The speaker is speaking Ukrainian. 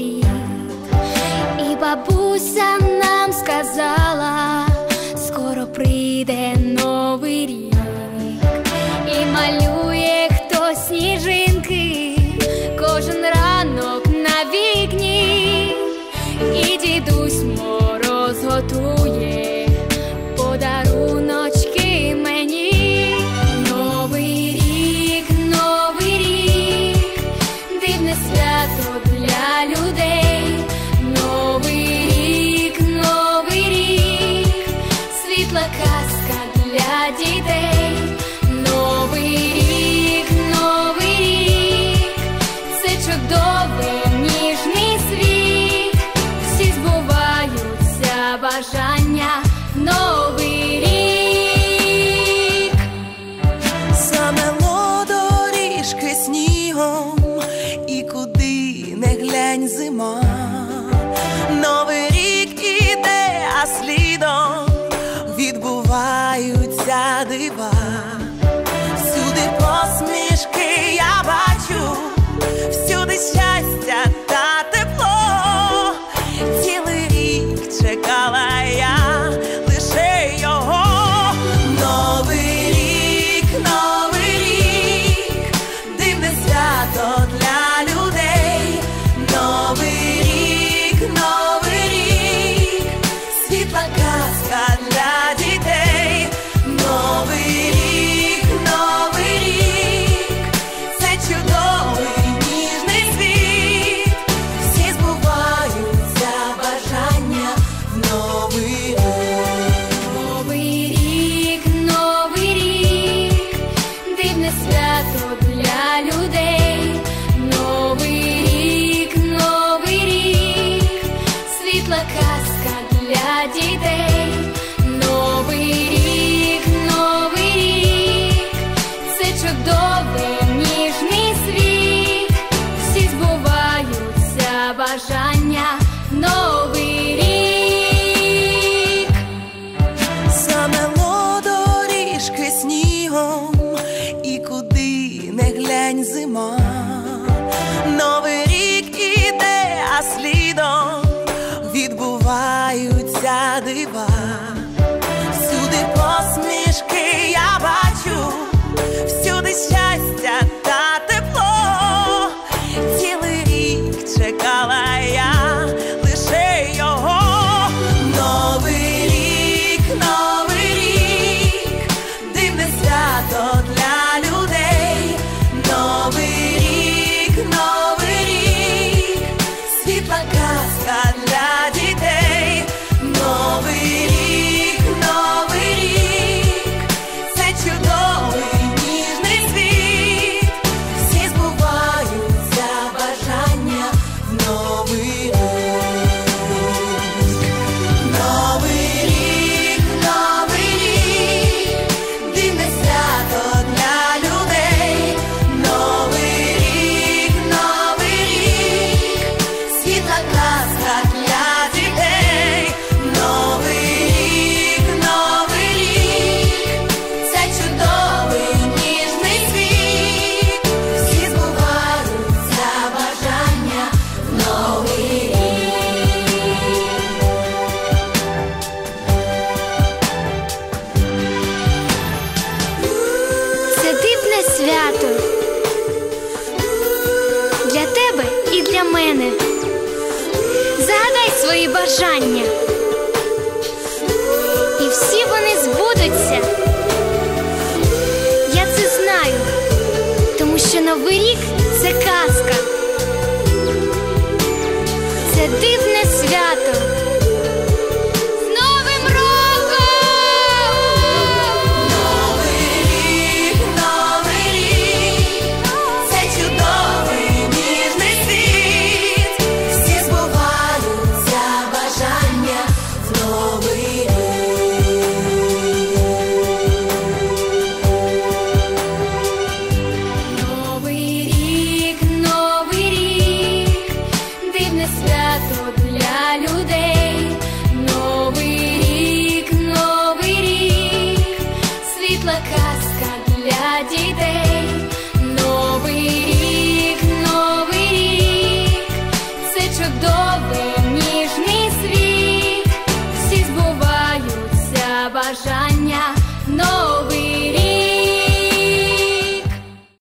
поріг, і бабуся нам сказала, скоро прийде. Весела казка для дітей, новий рік, новий це чудовий ніжний світ, всі збуваються бажання. дивне свято для людей. дива, всюди посмішки я бачу, всюди щастя та тепло, цілий рік чекала я лише його, новий рік, новий рік, дивне свято для людей, новий рік, новий рік, світла. свято для тебе і для мене. Загадай свої бажання, і всі вони збудуться. Я це знаю, тому що новий рік це казка, це дивне свято.